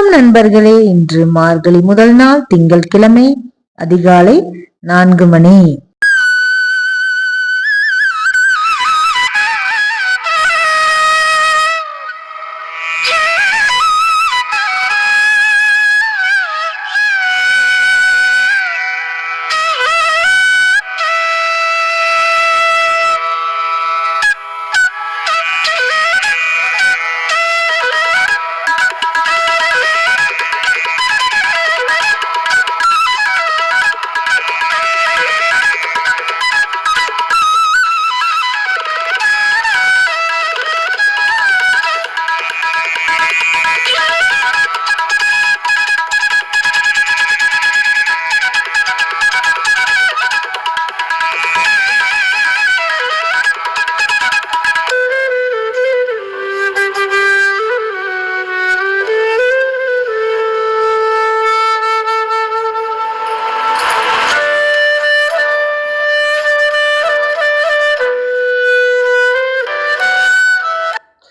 வணக்கம் நண்பர்களே. இன்று மார்கழி முதல் நாள் திங்கள் கிழமை அதிகாலை நான்கு மணி.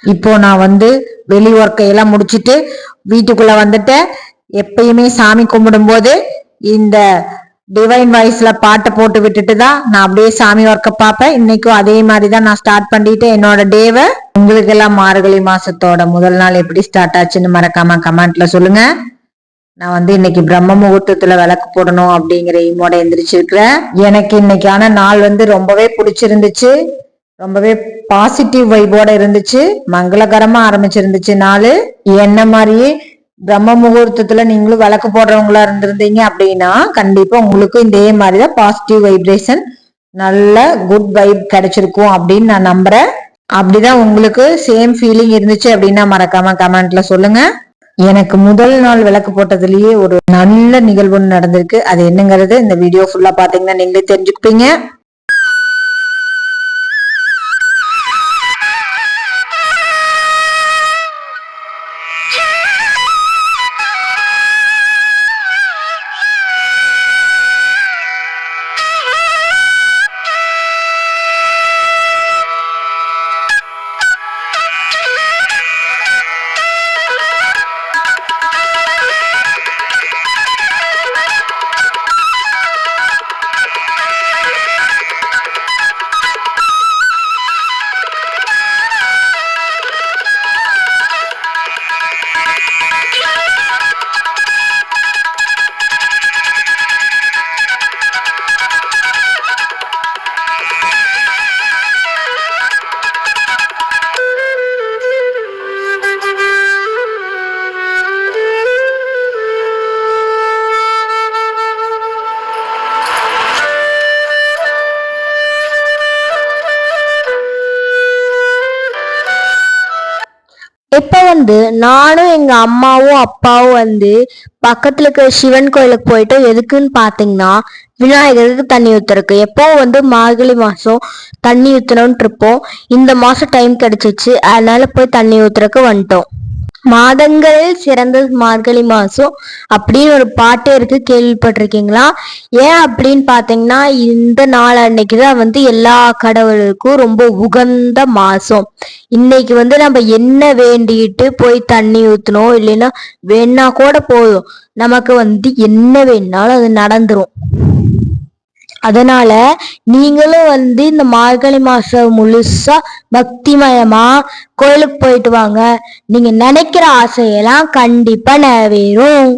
இப்போ நான் வந்து வெளி ஒர்க்கை எல்லாம் முடிச்சிட்டு வீட்டுக்குள்ள வந்துட்டேன். எப்பயுமே சாமி கும்பிடும்போது இந்த டிவைன் வாய்ஸ்ல பாட்டை போட்டு விட்டுட்டு தான் நான் அப்படியே சாமி ஒர்க்கை பார்ப்பேன். இன்னைக்கும் அதே மாதிரி தான் நான் ஸ்டார்ட் பண்ணிட்டு என்னோட டேவை உங்களுக்கு எல்லாம் மார்கழி மாசத்தோட முதல் நாள் எப்படி ஸ்டார்ட் ஆச்சுன்னு மறக்காம கமெண்ட்ல சொல்லுங்க. நான் வந்து இன்னைக்கு பிரம்ம முகூர்த்தத்துல விளக்கு போடணும் அப்படிங்கிற இமோட எந்திரிச்சிருக்கிறேன். எனக்கு இன்னைக்கான நாள் வந்து ரொம்பவே பிடிச்சிருந்துச்சு. ரொம்பவே பாசிட்டிவ் வைபோட இருந்துச்சு மங்களகரமா ஆரம்பிச்சிருந்துச்சு நாள். என்ன மாதிரியே பிரம்ம முகூர்த்தத்துல நீங்களும் விளக்கு போடுறவங்களா இருந்திருந்தீங்க அப்படின்னா கண்டிப்பா உங்களுக்கும் இதே மாதிரிதான் பாசிட்டிவ் வைப்ரேஷன் நல்ல குட் வைப் கிடைச்சிருக்கும் அப்படின்னு நான் நம்புறேன். அப்படிதான் உங்களுக்கு சேம் ஃபீலிங் இருந்துச்சு அப்படின்னா மறக்காம கமெண்ட்ல சொல்லுங்க. எனக்கு முதல் நாள் விளக்கு போட்டதுலயே ஒரு நல்ல நிகழ்வு நடந்திருக்கு. அது என்னங்கிறது இந்த வீடியோ ஃபுல்லா பாத்தீங்கன்னா நீங்களே தெரிஞ்சுக்குப்பீங்க. வந்து நானும் எங்க அம்மாவும் அப்பாவும் வந்து பக்கத்துல இருக்கிற சிவன் கோயிலுக்கு போயிட்டு எதுக்குன்னு பாத்தீங்கன்னா விநாயகருக்கு தண்ணி ஊத்துறதுக்கு. எப்போவும் வந்து மார்கழி மாசம் தண்ணி ஊத்தணும்னு இருப்போம். இந்த மாசம் டைம் கிடைச்சிச்சு. அதனால போய் தண்ணி ஊற்றுறக்கு வந்துட்டோம். மாதங்களில் சிறந்த மார்கழி மாதம் அப்படின்னு ஒரு பாட்டே இருக்கு கேள்விப்பட்டிருக்கீங்களா? ஏன் அப்படின்னு பார்த்தீங்கன்னா இந்த நாள் அன்னைக்குதான் வந்து எல்லா கடவுளுக்கும் ரொம்ப உகந்த மாதம் இன்னைக்கு வந்து நம்ம என்ன வேண்டிட்டு போய் தண்ணி ஊற்றணும் இல்லைன்னா வேணா கூட போதும். நமக்கு வந்து என்ன வேணாலும் அது நடந்துரும். அதனால நீங்களும் வந்து இந்த மார்கழி மாசம் முழுசா பக்திமயமா கோயிலுக்கு போயிட்டு வாங்க. நீங்க நினைக்கிற ஆசையெல்லாம் கண்டிப்பா நிறைவேறும்.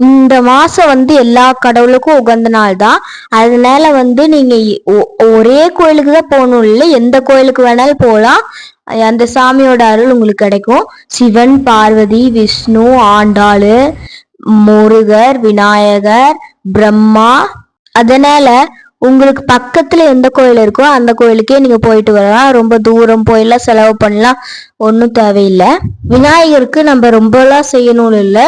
இந்த மாசம் வந்து எல்லா கடவுளுக்கும் உகந்த நாள் தான். அதனால வந்து நீங்க ஒ- ஒரே கோயிலுக்கு தான் போகணும். இல்லை எந்த கோயிலுக்கு வேணாலும் போகலாம். அந்த சாமியோட அருள் உங்களுக்கு கிடைக்கும். சிவன் பார்வதி விஷ்ணு ஆண்டாளு முருகர் விநாயகர் பிரம்மா. அதனால உங்களுக்கு பக்கத்தில் எந்த கோயில் இருக்கோ அந்த கோயிலுக்கே நீங்கள் போயிட்டு வரலாம். ரொம்ப தூரம் போயெல்லாம் செலவு பண்ணலாம். ஒன்றும் தேவையில்லை. விநாயகருக்கு நம்ம ரொம்பலாம் செய்யணும்னு இல்லை.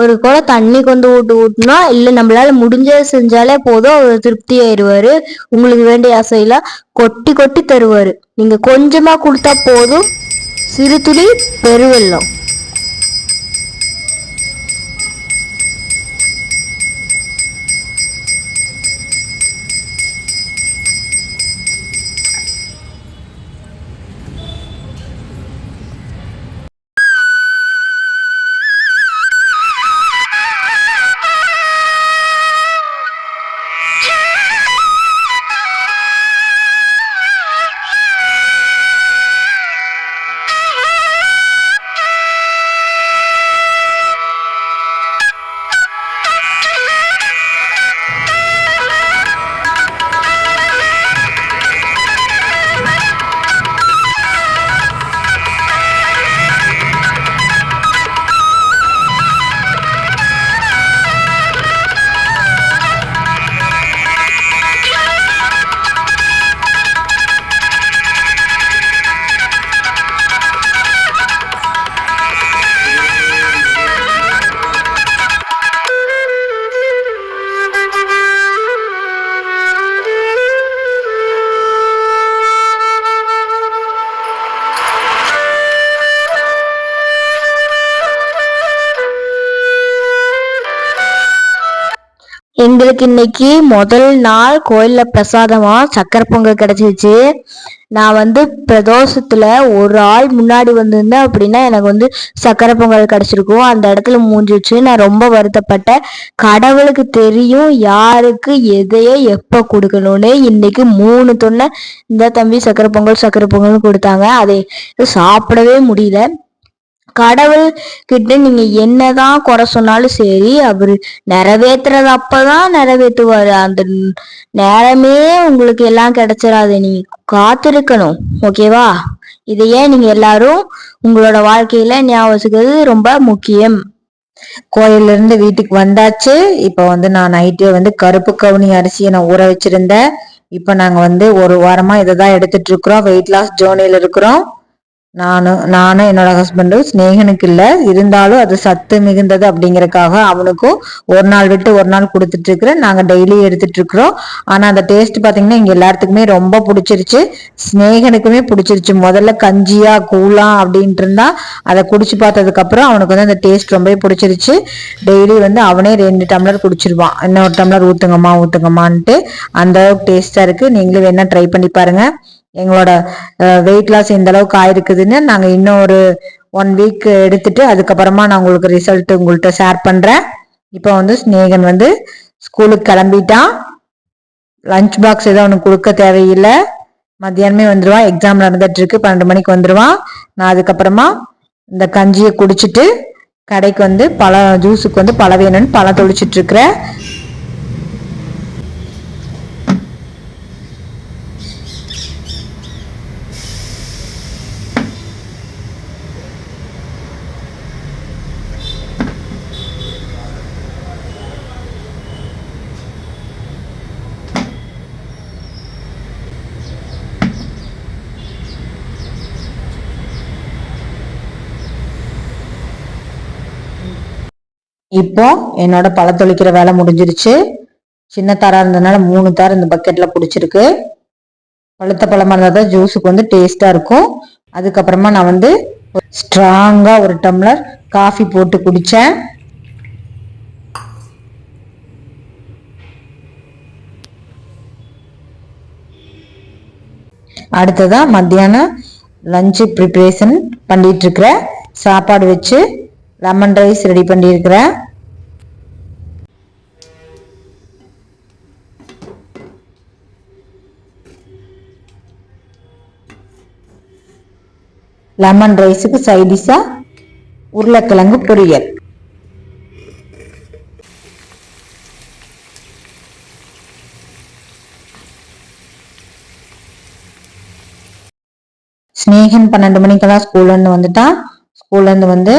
ஒரு குளம் தண்ணி கொண்டு ஊட்டு ஊட்டினா இல்லை நம்மளால் முடிஞ்சதை செஞ்சாலே போதும். அவர் திருப்தி ஆயிடுவார். உங்களுக்கு வேண்டிய ஆசையெல்லாம் கொட்டி கொட்டி தருவார். நீங்கள் கொஞ்சமாக கொடுத்தா போதும். சிறு துளி பெருவெல்லம் எங்களுக்கு இன்னைக்கு முதல் நாள் கோயில்ல பிரசாதமா சக்கரை பொங்கல் கிடைச்சிச்சு நான் வந்து பிரதோஷத்துல ஒரு ஆள் முன்னாடி வந்திருந்தேன் அப்படின்னா எனக்கு வந்து சக்கரை பொங்கல் கிடைச்சிருக்கும். அந்த இடத்துல மூஞ்சிச்சு நான் ரொம்ப வருத்தப்பட்டேன். கடவுளுக்கு தெரியும் யாருக்கு எதைய எப்ப கொடுக்கணும்னு. இன்னைக்கு மூணு தொன்னை இந்த தம்பி சக்கரை பொங்கல் சக்கரை பொங்கல் கொடுத்தாங்க. அதை சாப்பிடவே முடியல. கடவுள் கிட்ட நீங்க என்னதான் குறை சொன்னாலும் சரி அவர் நிறைவேத்துறது அப்பதான் நிறைவேற்றுவாரு. அந்த நேரமே உங்களுக்கு எல்லாம் கிடைச்சிடாது நீங்க காத்திருக்கணும் ஓகேவா? இதையே நீங்க எல்லாரும் உங்களோட வாழ்க்கையில ஞாபகம் வச்சுக்கிறது ரொம்ப முக்கியம். கோயில்ல இருந்து வீட்டுக்கு வந்தாச்சு. இப்போ வந்து நான் நைட்டு வந்து கருப்பு கவுனி அரிசியை நான் ஊற வச்சிருந்தேன். இப்போ நாங்க வந்து ஒரு வாரமா இதை தான் எடுத்துட்டு இருக்கிறோம். வெயிட் லாஸ் ஜோனியில் இருக்கிறோம். நானும் நானும் என்னோட ஹஸ்பண்டும் ஸ்னேகனுக்கு இல்லை. இருந்தாலும் அது சத்து மிகுந்தது அப்படிங்கறக்காக அவனுக்கும் ஒரு நாள் விட்டு ஒரு நாள் கொடுத்துட்டு இருக்கிறேன். நாங்கள் டெய்லி எடுத்துட்டு இருக்கிறோம். ஆனால் அந்த டேஸ்ட் பார்த்தீங்கன்னா இங்கே எல்லாத்துக்குமே ரொம்ப பிடிச்சிருச்சு. ஸ்னேகனுக்குமே பிடிச்சிருச்சு. முதல்ல கஞ்சியா கூலா அப்படின்ட்டு இருந்தா அதை குடிச்சு பார்த்ததுக்கப்புறம் அவனுக்கு வந்து அந்த டேஸ்ட் ரொம்பவே பிடிச்சிருச்சு. டெய்லி வந்து அவனே ரெண்டு டம்ளர் குடிச்சிருவான். இன்னொரு டம்ளர் ஊத்துங்கம்மா ஊத்துங்கம்மான்ட்டு அந்த அளவுக்கு டேஸ்டாக இருக்கு. நீங்களும் வேணா ட்ரை பண்ணி பாருங்க. எங்களோட வெயிட் லாஸ் இந்த அளவுக்கு ஆயிருக்குதுன்னு நாங்க இன்னும் ஒரு ஒன் வீக் எடுத்துட்டு அதுக்கப்புறமா நான் உங்களுக்கு ரிசல்ட் உங்கள்கிட்ட ஷேர் பண்றேன். இப்போ வந்து ஸ்னேகன் வந்து ஸ்கூலுக்கு கிளம்பிட்டான். லஞ்ச் பாக்ஸ் எதுவும் அவனுக்கு கொடுக்க தேவையில்லை. மத்தியானமே வந்துடுவான் எக்ஸாம் நடந்துட்டு இருக்கு. பன்னெண்டு மணிக்கு வந்துடுவான் நான் அதுக்கப்புறமா இந்த கஞ்சியை குடிச்சிட்டு கடைக்கு வந்து பழம் ஜூஸுக்கு வந்து பழம் வேணும்னு பழம் தொளிச்சிட்டு இருக்கிறேன். இப்போ என்னோட பழத்தொளிக்கிற வேலை முடிஞ்சிருச்சு. சின்ன தாரா இருந்ததுனால மூணு தார் இந்த பக்கெட்ல பிடிச்சிருக்கு. பழுத்த பழமா இருந்தால் தான் ஜூஸுக்கு வந்து டேஸ்டா இருக்கும். அதுக்கப்புறமா நான் வந்து ஸ்ட்ராங்கா ஒரு டம்ளர் காஃபி போட்டு குடிச்சேன். அடுத்ததான் மத்தியானம் லஞ்சு ப்ரிப்பரேஷன் பண்ணிட்டு இருக்கிறேன். சாப்பாடு வச்சு லெமன் ரைஸ் ரெடி பண்ணியிருக்கிறேன். லெமன் ரைஸுக்கு சைடிஷாக உருளைக்கிழங்கு பொரியல். ஸ்னேகன் பன்னெண்டு மணிக்கெல்லாம் ஸ்கூல்லேருந்து வந்துட்டான். வந்து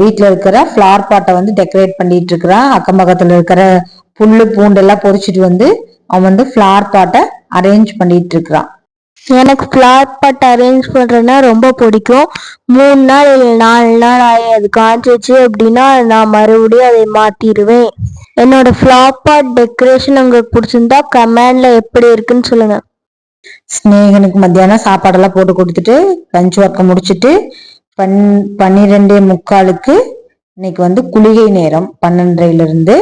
வீட்டில் இருக்கிற ஃப்ளார் பாட்டை வந்து டெக்கரேட் பண்ணிட்டு இருக்கிறான் அக்கம் பக்கத்தில் இருக்கிற புல்லு பூண்டெல்லாம் பொறிச்சிட்டு வந்து அவன் வந்து ஃப்ளார் பாட்டை அரேஞ்ச் பண்ணிட்டு இருக்கிறான். எனக்கு ஃப்ளார் பாட் அரேஞ்ச் பண்ணுறதுனா ரொம்ப பிடிக்கும். மூணு நாள் இல்லை நாலு நாள் ஆகி அது காஞ்சிச்சு அப்படின்னா நான் மறுபடியும் அதை மாற்றிடுவேன் என்னோட ஃப்ளார் பாட் டெக்கரேஷன் உங்களுக்கு பிடிச்சிருந்தா கமேண்டில் எப்படி இருக்குன்னு சொல்லுங்கள் ஸ்னேகனுக்கு மத்தியானம் சாப்பாடெல்லாம் போட்டு கொடுத்துட்டு லஞ்ச் ஒர்க்கை முடிச்சுட்டு பன் பன்னிரெண்டே முக்காலுக்கு இன்னைக்கு வந்து குளிகை நேரம் பன்னெண்டரையிலிருந்து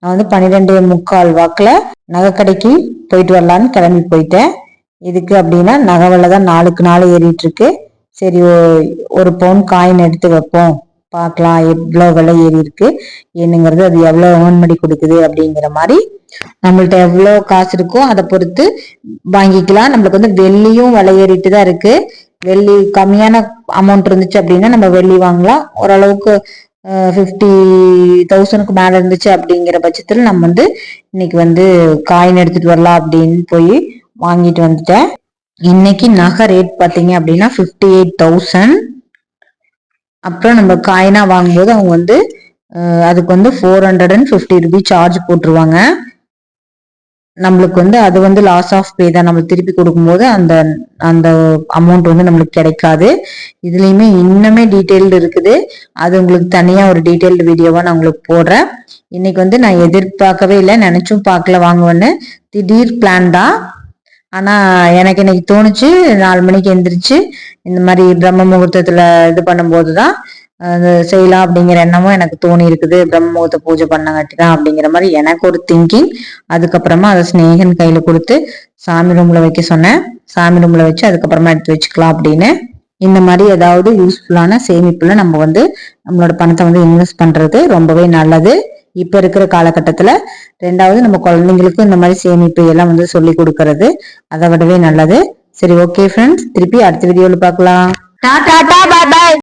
நான் வந்து பன்னிரெண்டே முக்கால் வாக்கில் நகைக்கடைக்கு போயிட்டு வரலான்னு கிளம்பி போயிட்டேன். இதுக்கு அப்படின்னா நகை விலை தான் நாளுக்கு நாள் ஏறிட்டு இருக்கு சரி ஒரு பவுன் காயின் எடுத்து வைப்போம். பார்க்கலாம் எவ்வளோ விலை ஏறி இருக்கு என்னங்கிறது அது எவ்வளோ ஏர்ன் பண்ணி கொடுக்குது அப்படிங்கிற மாதிரி நம்மள்ட்ட எவ்வளோ காசு இருக்கோ அதை பொறுத்து வாங்கிக்கலாம். நம்மளுக்கு வந்து வெள்ளியும் விலை ஏறிட்டு தான் இருக்கு. வெள்ளி கம்மியான அமௌண்ட் இருந்துச்சு அப்படின்னா நம்ம வெள்ளி வாங்கலாம். ஓரளவுக்கு ஃபிஃப்டி தௌசண்ட்க்கு மேலே இருந்துச்சு அப்படிங்கிற பட்சத்தில் நம்ம வந்து இன்னைக்கு வந்து காயின் எடுத்துட்டு வரலாம் அப்படின்னு போய் வாங்கிட்டு வந்துட்டேன். இன்னைக்கு நகை ரேட் பார்த்தீங்க அப்படின்னா ஃபிஃப்டி எயிட் தௌசண்ட் அப்புறம் நம்ம காயினா வாங்கும்போது அவங்க வந்து அதுக்கு வந்து four hundred and fifty rupee charge போட்டுருவாங்க. நம்மளுக்கு வந்து அது வந்து லாஸ் ஆஃப் பே தான். நம்ம திருப்பி கொடுக்கும்போது அந்த அந்த அமௌண்ட் வந்து நம்மளுக்கு கிடைக்காது. இதுலேயுமே இன்னுமே டீட்டெயில்டு இருக்குது. அது உங்களுக்கு தனியாக ஒரு டீட்டெயில்டு வீடியோவாக நான் உங்களுக்கு போடுறேன். இன்னைக்கு வந்து நான் எதிர்பார்க்கவே இல்லை. நினச்சும் பார்க்கல வாங்குவேன்னு. திடீர் பிளான் தான். ஆனால் எனக்கு இன்னைக்கு தோணுச்சு நாலு மணிக்கு எந்திரிச்சு இந்த மாதிரி பிரம்ம முகூர்த்தத்தில் இது பண்ணும்போது தான் அது செய்யலாம் அப்படிங்கிற எண்ணமும் எனக்கு தோணி இருக்குது. பிரம்மமுகூர்த்த பூஜை பண்ணங்காட்டி தான் அப்படிங்கிற மாதிரி எனக்கு ஒரு திங்கிங் அதுக்கப்புறமா அதை ஸ்னேகன் கையில் கொடுத்து சாமி ரூமில் வைக்க சொன்னேன். சாமி ரூமில் வச்சு அதுக்கப்புறமா எடுத்து வச்சுக்கலாம் அப்படின்னு. இந்த மாதிரி ஏதாவது யூஸ்ஃபுல்லான சேமிப்பில் நம்ம வந்து நம்மளோட பணத்தை வந்து இன்வெஸ்ட் பண்ணுறது ரொம்பவே நல்லது. இப்ப இருக்கிற காலகட்டத்துல ரெண்டாவது நம்ம குழந்தைங்களுக்கும் இந்த மாதிரி சேமிப்பு எல்லாம் வந்து சொல்லி கொடுக்கறது. அதை விடவே நல்லது. சரி ஓகே ஃப்ரெண்ட்ஸ் திருப்பி அடுத்த வீடியோல பார்க்கலாம். டாடா பாய் பாய்